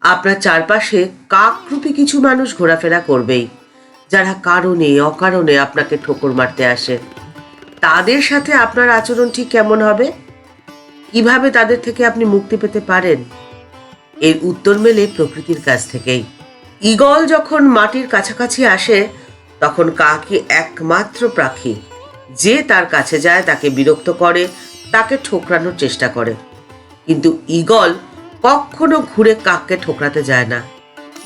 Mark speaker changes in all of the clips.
Speaker 1: আপনার চারপাশে কাকরূপী কিছু মানুষ ঘোরাফেরা করবেই, যারা কারণে, অকারণে আপনাকে ঠোকর মারতে আসে। তাদের সাথে আপনার আচরণ ঠিক কেমন হবে? কীভাবে তাদের থেকে আপনি মুক্তি পেতে পারেন? এর উত্তর মেলে প্রকৃতির কাছ থেকেই। ঈগল যখন মাটির কাছাকাছি আসে, তখন কাকই একমাত্র পাখি যে তার কাছে যায়, তাকে বিরক্ত করে, তাকে ঠোকরানোর চেষ্টা করে। কিন্তু ঈগল কখনো ঘুরে কাককে ঠোকরাতে যায় না।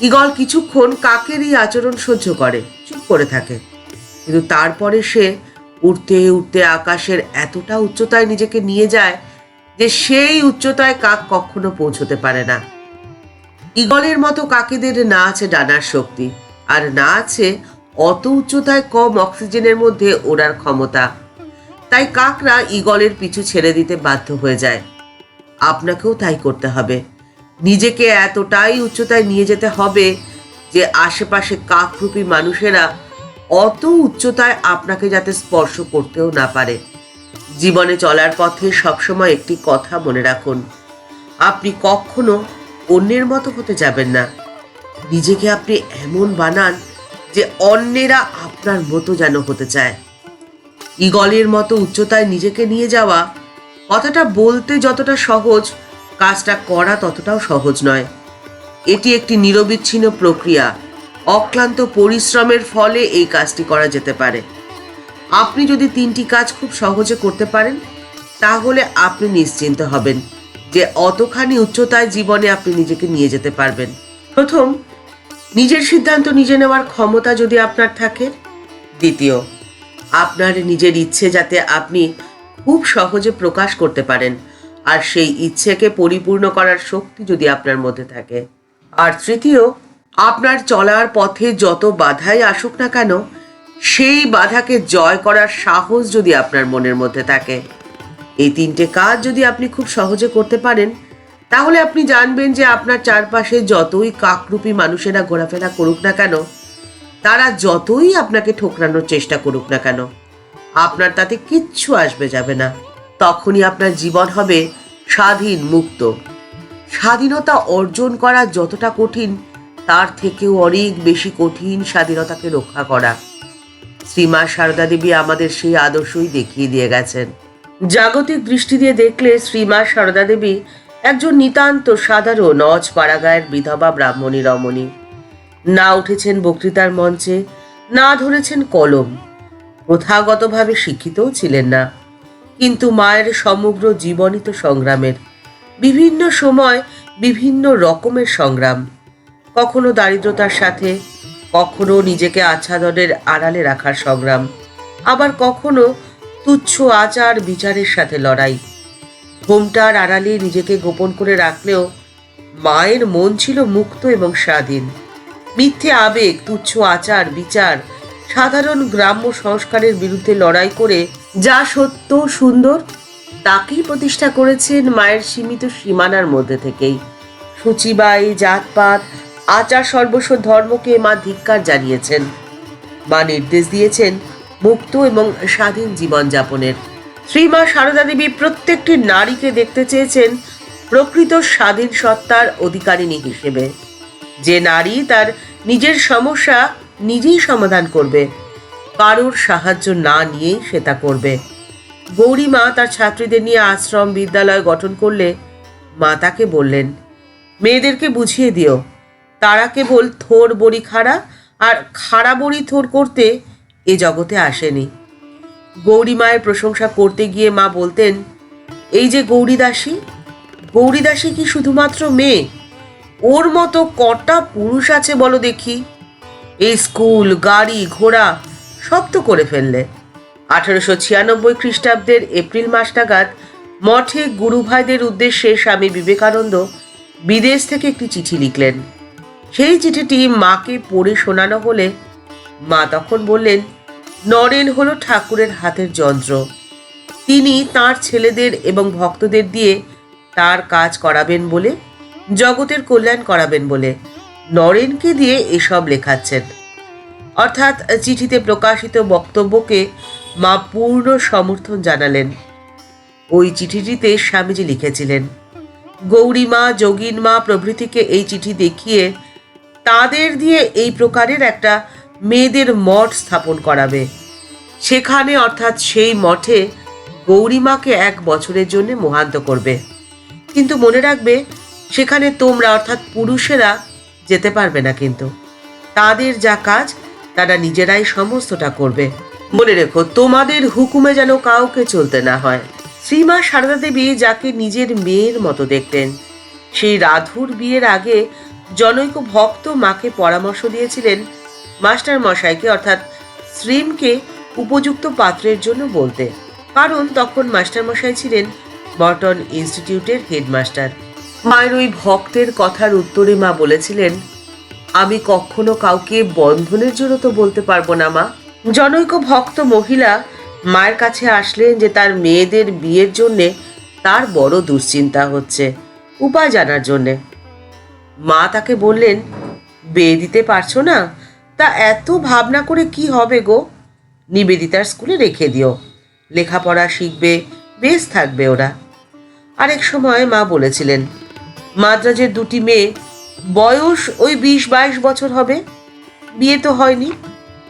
Speaker 1: ঈগল কিছুক্ষণ কাকের এই আচরণ সহ্য করে, চুপ করে থাকে। কিন্তু তারপরে সে উঠতে উঠতে আকাশের এতটা উচ্চতায় নিজেকে নিয়ে যায় যে সেই উচ্চতায় কাক কখনো পৌঁছতে পারে না। ঈগলের মতো কাকেদের না আছে ডানার শক্তি, আর না আছে অত উচ্চতায় কম অক্সিজেনের মধ্যে ওড়ার ক্ষমতা। তাই কাকরা ঈগলের পিছু ছেড়ে দিতে বাধ্য হয়ে যায়। আপনাকেও তাই করতে হবে। নিজেকে এতটাই উচ্চতায় নিয়ে যেতে হবে যে আশেপাশে কাকরূপী মানুষেরা অত উচ্চতায় আপনাকে যাতে স্পর্শ করতেও না পারে। জীবনে চলার পথে সবসময় একটি কথা মনে রাখুন। আপনি কখনো অন্যের মতো হতে যাবেন না। নিজেকে আপনি এমন বানান যে অন্যেরা আপনার মতো যেন হতে চায়। ঈগলের মতো উচ্চতায় নিজেকে নিয়ে যাওয়া কথাটা বলতে যতটা সহজ, কাজটা করা ততটাও সহজ নয়। এটি একটি নিরবিচ্ছিন্ন প্রক্রিয়া। অক্লান্ত পরিশ্রমের ফলে এই কাজটি করা যেতে পারে। আপনি যদি তিনটি কাজ খুব সহজে করতে পারেন, তাহলে আপনি নিশ্চিন্ত হবেন যে অতখানি উচ্চতায় জীবনে আপনি নিজেকে নিয়ে যেতে পারবেন। প্রথম, নিজের সিদ্ধান্ত নিজে নেওয়ার ক্ষমতা যদি আপনার থাকে। দ্বিতীয়, আপনার নিজের ইচ্ছে যাতে আপনি খুব সহজে প্রকাশ করতে পারেন। আর সেই ইচ্ছেকে পরিপূর্ণ করার শক্তি যদি আপনার মধ্যে থাকে। আর তৃতীয়, আপনার চলার পথে যত বাধাই আসুক না কেন, সেই বাধাকে জয় করার সাহস যদি আপনার মনের মধ্যে থাকে। এই তিনটে কাজ যদি আপনি খুব সহজে করতে পারেন, তাহলে আপনি জানবেন যে আপনার চারপাশে যতই কাকরূপী মানুষেরা ঘোরাফেরা করুক না কেন, তারা যতই আপনাকে ঠোকরানোর চেষ্টা করুক না কেন আপনার তাতে কিচ্ছু আসবে যাবে না। তখনই আপনার জীবন হবে স্বাধীন মুক্ত। স্বাধীনতা অর্জন করা যতটা কঠিন, তার থেকেও অনেক বেশি কঠিন স্বাধীনতাকে রক্ষা করা। শ্রীমা সারদা দেবী আমাদের সেই আদর্শই দেখিয়ে দিয়ে গেছেন। জাগতিক দৃষ্টি দিয়ে দেখলে শ্রীমা সারদা দেবী একজন নিতান্ত সাধারণ অজ পাড়াগায়ের বিধবা ব্রাহ্মণী রমণী। না উঠেছেন বক্তৃতার মঞ্চে, না ধরেছেন কলম। প্রথাগতভাবে শিক্ষিতও ছিলেন না। কিন্তু মায়ের সমগ্র জীবনিত সংগ্রামের, বিভিন্ন সময় বিভিন্ন রকমের সংগ্রাম, কখনো দারিদ্রতার সাথে, কখনো নিজেকে আচ্ছাদনের আড়ালে রাখার সংগ্রাম, আবার কখনো তুচ্ছ আচার বিচারের সাথে লড়াই। ঘোমটার আড়ালে নিজেকে গোপন করে রাখলেও মায়ের মন ছিল মুক্ত এবং স্বাধীন। মিথ্যে আবেগ, তুচ্ছ আচার, বিচার সাধারণ গ্রাম্য সংস্কারের বিরুদ্ধে লড়াই করে যা সত্য, সুন্দর, তাকেই প্রতিষ্ঠা করেছেন মায়ের সীমিত সীমানার মধ্যে থেকেই। সূচিবাই জাতপাত, আচার সর্বস্ব ধর্মকে মা ধিক্কার জানিয়েছেন। মা নির্দেশ দিয়েছেন মুক্ত এবং স্বাধীন জীবনযাপনের। শ্রীমা সারদা দেবী প্রত্যেকটি নারীকে দেখতে চেয়েছেন প্রকৃত স্বাধীন সত্তার অধিকারিণী হিসেবে। যে নারী তার নিজের সমস্যা নিজেই সমাধান করবে। কারোর সাহায্য না নিয়েই সে তা করবে। গৌরীমা তার ছাত্রীদের নিয়ে আশ্রম, বিদ্যালয় গঠন করলে মা তাকে বললেন, মেয়েদেরকে বুঝিয়ে দিও। তারা কেবল থোর বড়ি খাড়া আর খাড়া বড়ি থোর করতে এ জগতে আসেনি। গৌরী মায়ের প্রশংসা করতে গিয়ে মা বলতেন, এই যে গৌরীদাসী গৌরীদাসী কি শুধুমাত্র মেয়ে? ওর মতো কটা পুরুষ আছে বলো দেখি। এই স্কুল, গাড়ি, ঘোড়া, সব তো করে ফেললে। আঠারোশো ছিয়ানব্বই খ্রিস্টাব্দের এপ্রিল মাস নাগাদ মঠে গুরুভাইদের উদ্দেশ্যে স্বামী বিবেকানন্দ বিদেশ থেকে একটি চিঠি লিখলেন। সেই চিঠিটি মাকে পড়ে শোনানো হলে মা তখন বললেন, নরেন হলো ঠাকুরের হাতের যন্ত্র। তিনি তার ছেলেদের এবং ভক্তদের দিয়ে তার কাজ করাবেন বলে, জগতের কল্যাণ করাবেন বলে নরেনকে দিয়ে এসব লেখাচ্ছেন। অর্থাৎ চিঠিতে প্রকাশিত বক্তব্যকে মা পূর্ণ সমর্থন জানালেন। ওই চিঠিটিতে স্বামীজি লিখেছিলেন গৌরীমা যোগিনমা প্রভৃতিকে এই চিঠি দেখিয়ে তাদের দিয়ে এই প্রকারের একটা মেয়েদের মঠ স্থাপন করাবে। সেখানে অর্থাৎ সেই মঠে গৌরীমাকে এক বছরের জন্য মোহান্ত করবে। কিন্তু মনে রাখবে, সেখানে তোমরা অর্থাৎ পুরুষেরা যেতে পারবে না কিন্তু। তাদের যা কাজ, তারা নিজেরাই সমস্তটা করবে। মনে রেখো, তোমাদের হুকুমে যেন কাউকে চলতে না হয়। শ্রীমা সারদা দেবী যাকে নিজের মেয়ের মতো দেখতেন। সেই রাধুর বিয়ের আগে জনৈক ভক্ত মাকে পরামর্শ দিয়েছিলেন মাস্টার মশাইকে, অর্থাৎ শ্রীমকে উপযুক্ত পাত্রের জন্য বলতে। কারণ তখন মাস্টার মশাই ছিলেন মর্টন ইনস্টিটিউটের হেডমাস্টার। মায়ের ওই ভক্তের কথার উত্তরে মা বলেছিলেন, আমি কখনো কাউকে বন্ধনের জন্য তো বলতে পারব না, মা। জনৈক ভক্ত মহিলা মায়ের কাছে আসলেন যে তার মেয়েদের বিয়ের জন্যে তার বড় দুশ্চিন্তা হচ্ছে, উপায় জানার জন্যে। মা তাকে বললেন, বিয়ে দিতে পারছ না? তা এত ভাবনা করে কি হবে গো? নিবেদিতার স্কুলে রেখে দিও। লেখাপড়া শিখবে, বেশ থাকবে ওরা। আরেক সময় মা বলেছিলেন মাদ্রাজের দুটি মেয়ে। বয়স ওই বিশ বাইশ বছর হবে। বিয়ে তো হয়নি।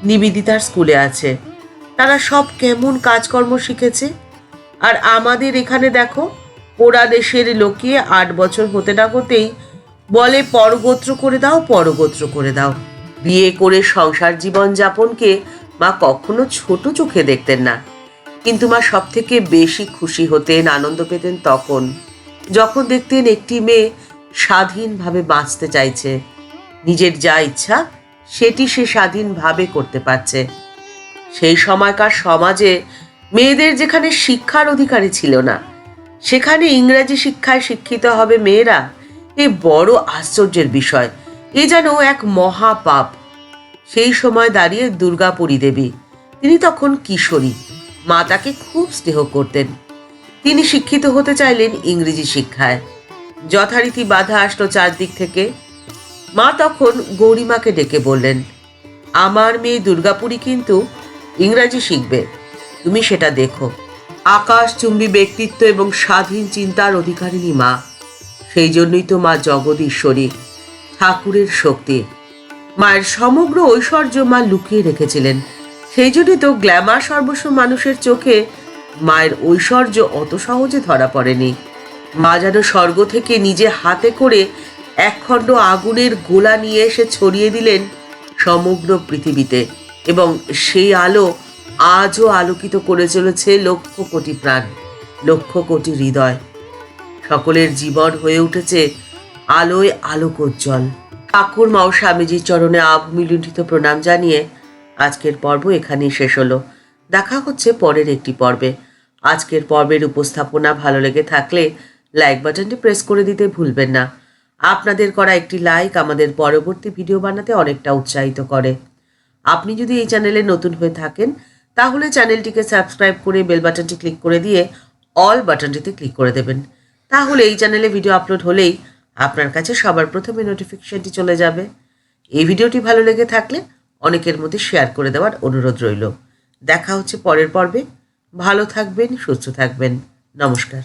Speaker 1: নিবেদিতার স্কুলে আছে। তারা সব কেমন কাজকর্ম শিখেছে। আর আমাদের এখানে দেখো, ওরা দেশের লোকে আট বছর হতে না হতেই বলে, পরগোত্র করে দাও, পরগোত্র করে দাও। বিয়ে করে সংসার জীবন যাপনকে মা কখনো ছোট চোখে দেখতেন না। কিন্তু মা সব থেকে বেশি খুশি হতেন, আনন্দ পেতেন তখন। যখন দেখতেন একটি মেয়ে স্বাধীনভাবে বাঁচতে চাইছে, নিজের যা ইচ্ছা সেটি সে স্বাধীনভাবে করতে পারছে। সেই সময়কার সমাজে মেয়েদের যেখানে শিক্ষার অধিকারী ছিল না, সেখানে ইংরাজি শিক্ষায় শিক্ষিত হবে মেয়েরা এ বড় আশ্চর্যের বিষয়। এ যেন এক মহাপাপ। সেই সময় দাঁড়িয়ে দুর্গাপুরী দেবী, তিনি তখন কিশোরী, মা তাকে খুব স্নেহ করতেন। তিনি শিক্ষিত হতে চাইলেন ইংরেজি শিক্ষায়। যথারীতি বাধা আসলো চারদিক থেকে। মা তখন গৌরীমাকে ডেকে বললেন, আমার মেয়ে দুর্গাপুরী কিন্তু ইংরাজি শিখবে। তুমি সেটা দেখো। আকাশ চুম্বী ব্যক্তিত্ব এবং স্বাধীন চিন্তার অধিকারিণী মা। সেই জন্যই তো মা জগদীশ্বরী, ঠাকুরের শক্তি। মায়ের সমগ্র ঐশ্বর্য মা লুকিয়ে রেখেছিলেন। সেই জন্যই তো গ্ল্যামার সর্বস্ব মানুষের চোখে মায়ের ঐশ্বর্য অত সহজে ধরা পড়েনি। মা যেন স্বর্গ থেকে নিজে হাতে করে একখণ্ড আগুনের গোলা নিয়ে এসে ছড়িয়ে দিলেন সমগ্র পৃথিবীতে এবং সেই আলো আজও আলোকিত করে চলেছে লক্ষ কোটি প্রাণ, লক্ষ কোটি হৃদয়। সকলের জীবন হয়ে উঠেছে আলোয় আলোকোজ্জ্বল। ঠাকুর মাও স্বামীজির চরণে আভূমিলুণ্ঠিত প্রণাম জানিয়ে আজকের পর্ব এখানেই শেষ হলো। দেখা হচ্ছে পরের একটি পর্বে। আজকের পর্বের উপস্থাপনা ভালো লেগে থাকলে লাইক বাটনটি প্রেস করে দিতে ভুলবেন না। আপনাদের করা একটি লাইক আমাদের পরবর্তী ভিডিও বানাতে অনেকটা উৎসাহিত করে। আপনি যদি এই চ্যানেলে নতুন হয়ে থাকেন, তাহলে চ্যানেলটিকে সাবস্ক্রাইব করে বেল বাটনটি ক্লিক করে দিয়ে অল বাটনটিতে ক্লিক করে দেবেন। তাহলে এই চ্যানেলে ভিডিও আপলোড হলেই আপনার কাছে সবার প্রথমে নোটিফিকেশনটি চলে যাবে। এই ভিডিওটি ভালো লেগে থাকলে অনেকের মধ্যে শেয়ার করে দেওয়ার অনুরোধ রইল। দেখা হচ্ছে পরের পর্বে। ভালো থাকবেন সুস্থ থাকবেন। নমস্কার।